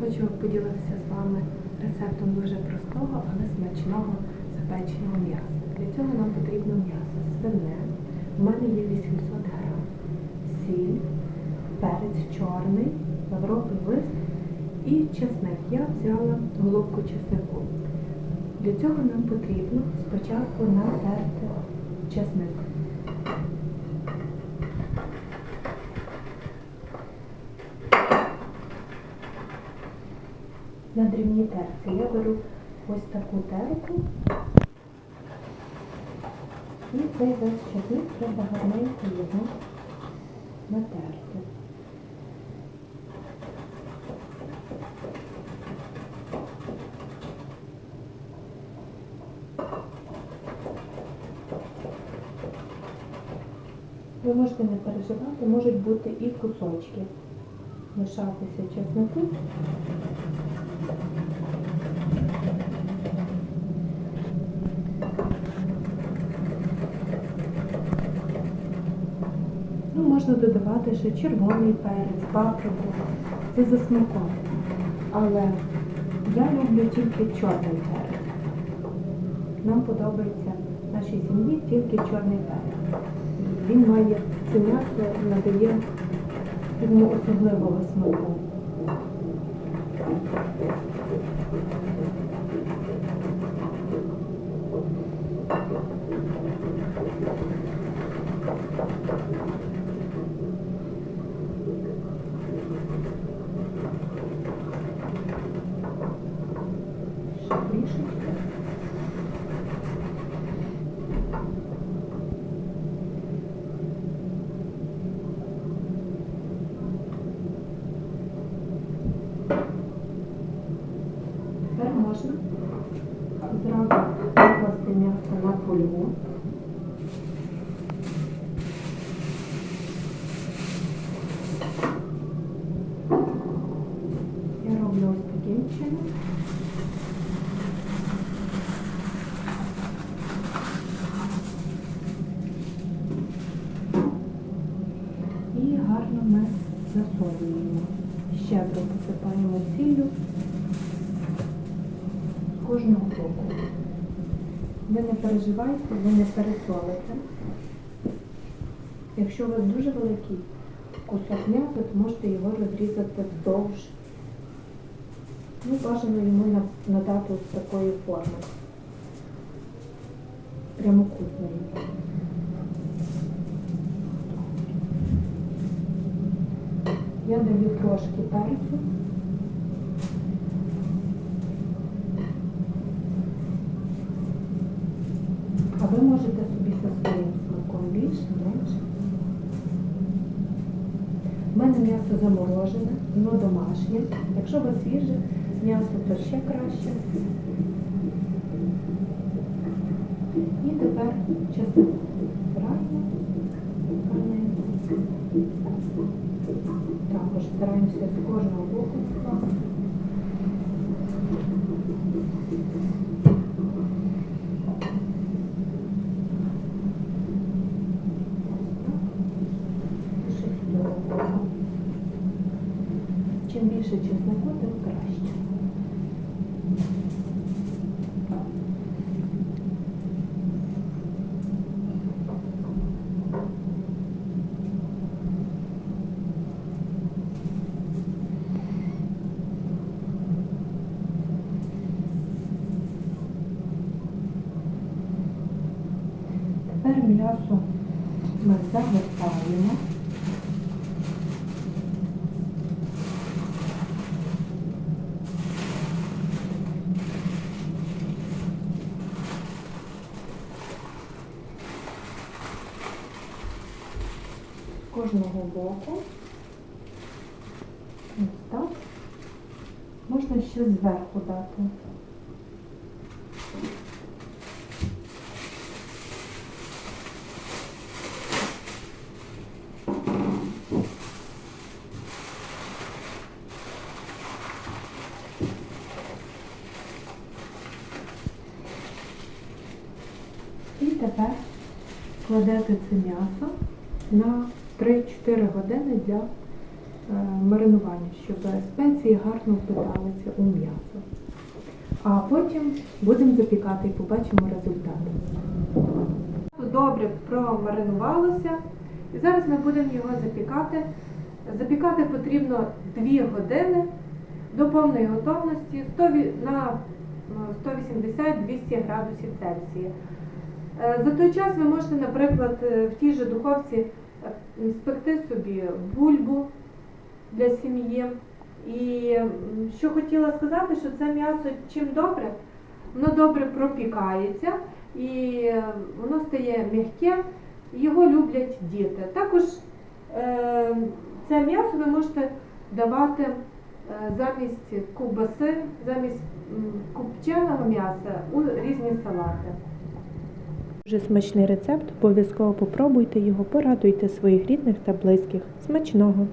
хочу поділитися з вами рецептом дуже простого, але смачного запеченого м'яса. Для цього нам потрібно м'ясо свине. У мене є 800 грам, сіль, перець чорний, лавровий лист і чесник. Я взяла головку чеснику. Для цього нам потрібно спочатку натерти чесник. На дрібній терці я беру ось таку терку. І цей весь чесник треба гарненько його натерти. Ви можете не переживати, можуть бути і кусочки лишатися чеснику. Ну, можна додавати ще червоний перець, паприку. Це за смаком. Але я люблю тільки чорний перець. Нам подобається в нашій сім'ї тільки чорний перець. Він має це м'ясо надає йому особливого смаку. Ще трішечки. Тепер можна зразу покласти м'ясо на фольгу. Я роблю ось таким чином. І гарно ми засолюємо. Щедро посипаємо сіллю кожного боку. Ви не переживайте, ви не пересолите. Якщо у вас дуже великий кусок м'яса, то можете його розрізати вздовж. Ну, бажано йому надати ось такої форми. Прямокутної. Я даю трошки перцю. А ви можете собі за своїм смаком більше, менше. У мене м'ясо заморожене, воно домашнє. Якщо вас свіже м'ясо, то ще краще. І тепер чесно правильно. Також стараємося з кожного боку скласти. Ще з цього боку. Чим більше чеснику, тим краще. Тепер м'ясо ми загортаємо. З кожного боку. Ось так. Можна ще зверху дати. І тепер кладете це м'ясо на 3-4 години для маринування, щоб спеції гарно впиталися у м'ясо. А потім будемо запікати і побачимо результат. Добре промаринувалося. І зараз ми будемо його запікати. Запікати потрібно 2 години до повної готовності на ну, 180-200 градусів Цельсія. Е, За той час ви можете, наприклад, е, в тій же духовці е, спекти собі бульбу для сім'ї. І що хотіла сказати, що це м'ясо чим добре, воно добре пропікається і е, воно стає м'яке, його люблять діти. Також е, це м'ясо ви можете давати е, замість ковбаси, замість м, копченого м'яса у різні салати. Дуже смачний рецепт, обов'язково попробуйте його, порадуйте своїх рідних та близьких. Смачного!